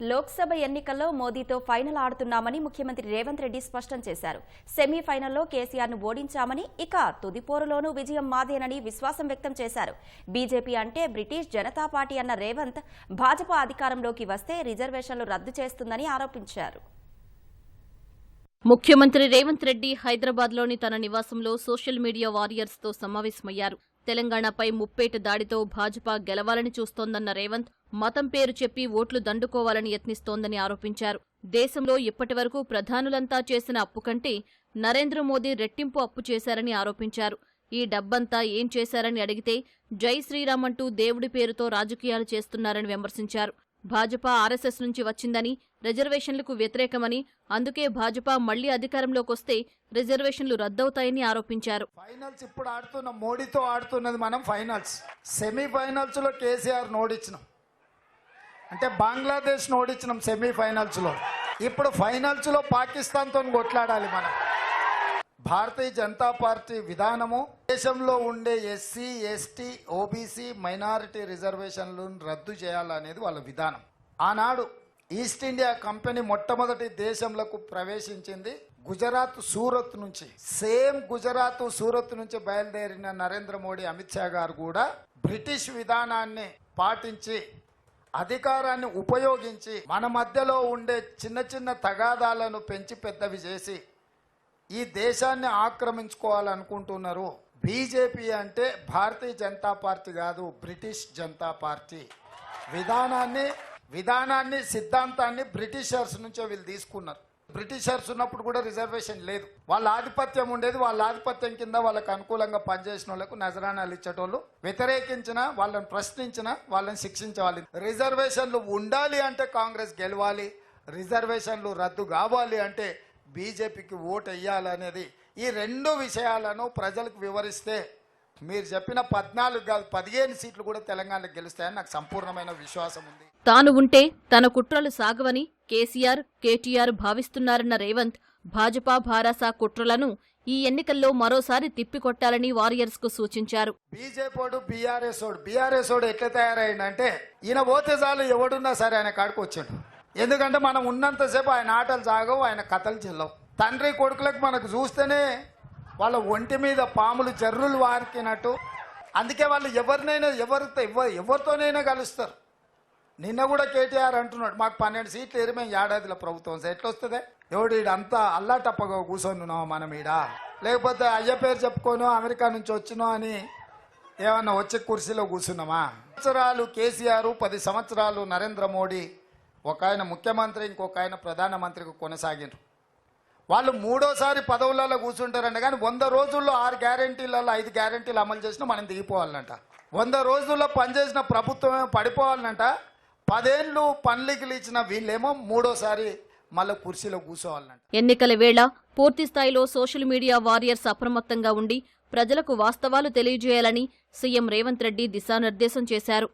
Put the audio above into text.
లోక్సభ ఎన్నికల్లో మోదీతో ఫైనల్ ఆడుతున్నామని ముఖ్యమంత్రి రేవంత్ రెడ్డి స్పష్టం చేశారు. సెమీఫైనల్లో కేసీఆర్ను ఓడించామని ఇక తుదిపోరులోనూ విజయం మాదేనని విశ్వాసం వ్యక్తం చేశారు. బీజేపీ అంటే బ్రిటిష్ జనతా పార్టీ అన్న రేవంత్ భాజపా అధికారంలోకి వస్తే రిజర్వేషన్లు రద్దు చేస్తుందని ఆరోపించారు. ముఖ్యమంత్రి రేవంత్ రెడ్డి హైదరాబాద్లోని తన నివాసంలో సోషల్ మీడియా వారియర్స్తో సమావేశమయ్యారు. తెలంగాణపై ముప్పేట దాడితో భాజపా గెలవాలని చూస్తోందన్న రేవంత్ మతం పేరు చెప్పి ఓట్లు దండుకోవాలని యత్నిస్తోందని ఆరోపించారు. దేశంలో ఇప్పటివరకు ప్రధానులంతా చేసిన అప్పు కంటే నరేంద్ర మోదీ రెట్టింపు అప్పు చేశారని ఆరోపించారు. ఈ డబ్బంతా ఏం చేశారని అడిగితే జై శ్రీరామ్ అంటూ దేవుడి పేరుతో రాజకీయాలు చేస్తున్నారని విమర్శించారు. భాజపా ఆర్ఎస్ఎస్ నుంచి వచ్చిందని రిజర్వేషన్లకు వ్యతిరేకమని అందుకే భాజపా మళ్ళీ అధికారంలోకొస్తే రిజర్వేషన్లు రద్దవుతాయని ఆరోపించారు. ఫైనల్స్ ఇప్పుడు ఆడుతున్న మోడీతో ఆడుతున్నది మనం ఫైనల్స్. సెమీఫైనల్స్లో కేసీఆర్ నోడిచ్చినాం. అంటే బంగ్లాదేశ్ ఓడించినాం సెమీఫైనల్స్లో ఇప్పుడు ఫైనల్స్లో పాకిస్తాన్తో కొట్లాడాలి మనం. భారతీయ జనతా పార్టీ విధానము దేశంలో ఉండే ఎస్సీ ఎస్టీ ఓబీసీ మైనారిటీ రిజర్వేషన్లను రద్దు చేయాలనేది వాళ్ళ విధానం. ఆనాడు ఈస్ట్ ఇండియా కంపెనీ మొట్టమొదటి దేశంలోకి ప్రవేశించింది గుజరాత్ సూరత్ నుంచి. సేమ్ గుజరాత్ సూరత్ నుంచి బయలుదేరిన నరేంద్ర మోడీ అమిత్ షా గారు కూడా బ్రిటిష్ విధానాన్ని పాటించి అధికారాన్ని ఉపయోగించి మన మధ్యలో ఉండే చిన్న చిన్న తగాదాలను పెంచి పెద్దవి చేసి ఈ దేశాన్ని ఆక్రమించుకోవాలనుకుంటున్నారు. బీజేపీ అంటే భారతీయ జనతా పార్టీ కాదు బ్రిటిష్ జనతా పార్టీ. విధానాన్ని విధానాన్ని సిద్ధాంతాన్ని బ్రిటిషర్స్ నుంచే వీళ్ళు తీసుకున్నారు. బ్రిటిషర్స్ ఉన్నప్పుడు కూడా రిజర్వేషన్ లేదు. వాళ్ళ ఆధిపత్యం ఉండేది. వాళ్ళ ఆధిపత్యం కింద వాళ్ళకు అనుకూలంగా పనిచేసిన వాళ్ళకు నజరానాలు ఇచ్చేటోళ్ళు వ్యతిరేకించిన వాళ్ళని ప్రశ్నించిన వాళ్ళని శిక్షించాలి రిజర్వేషన్లు ఉండాలి అంటే కాంగ్రెస్ గెలవాలి. రిజర్వేషన్లు రద్దు కావాలి అంటే బీజేపీకి ఓటు వేయాలనేది ఈ రెండు విషయాలను ప్రజలకు వివరిస్తే మీరు చెప్పిన పద్నాలుగు కాదు పదిహేను సీట్లు కూడా తెలంగాణకు గెలుస్తాయని నాకు సంపూర్ణమైన విశ్వాసం ఉంది. తాను ఉంటే తన కుట్రలు సాగవని కేసీఆర్ కేటీఆర్ భావిస్తున్నారన్న రేవంత్ భాజపా భారాసా కుట్రలను ఈ ఎన్నికల్లో మరోసారి తిప్పికొట్టాలని వారియర్స్కు సూచించారు. బీజేపీ బీఆర్ఎస్ బీఆర్ఎస్ ఎట్లా తయారైందంటే ఈయన పోతే చాలు ఎవడున్నా సరే ఆయన కాడికి వచ్చాడు. ఎందుకంటే మనం ఉన్నంతసేపు ఆయన ఆటలు సాగవు ఆయన కథలు చెల్లవు. తండ్రి కొడుకులకు మనకు చూస్తేనే వాళ్ళ ఒంటి మీద పాములు జర్రులు వారికినట్టు. అందుకే వాళ్ళు ఎవరినైనా ఎవరితో ఎవరితోనైనా కలుస్తారు. నిన్న కూడా కేటీఆర్ అంటున్నాడు మాకు పన్నెండు సీట్లు ఎరిమే ఏడాదిలో ప్రభుత్వం సార్ ఎట్లా వస్తుంది ఎవడు ఈడంతా అల్లాటప్పగా కూర్చొని మనం ఈడ? లేకపోతే అయ్య పేరు చెప్పుకోను అమెరికా నుంచి వచ్చినో అని ఏమన్నా వచ్చి కుర్చీలో కూర్చున్నామా? సంవత్సరాలు కేసీఆర్ పది సంవత్సరాలు నరేంద్ర మోడీ ఒక ఆయన ముఖ్యమంత్రి ఇంకొక ఆయన ప్రధానమంత్రికి కొనసాగినారు వాళ్ళు మూడోసారి పదవులలో కూర్చుంటారంట కానీ వంద రోజుల్లో ఆరు గ్యారంటీలలో ఐదు గ్యారంటీలు అమలు చేసినా మనం దిగిపోవాలంట. వంద రోజుల్లో పనిచేసిన ప్రభుత్వమే పడిపోవాలంట. పదేళ్ళు పనులకి ఇచ్చిన వీళ్ళేమో మూడోసారి మళ్ళీ కుర్చీలో కూర్చోవాలంట. ఎన్నికల వేళ పూర్తి స్థాయిలో సోషల్ మీడియా వారియర్స్ అప్రమత్తంగా ఉండి ప్రజలకు వాస్తవాలు తెలియజేయాలని సీఎం రేవంత్ రెడ్డి దిశానిర్దేశం చేశారు.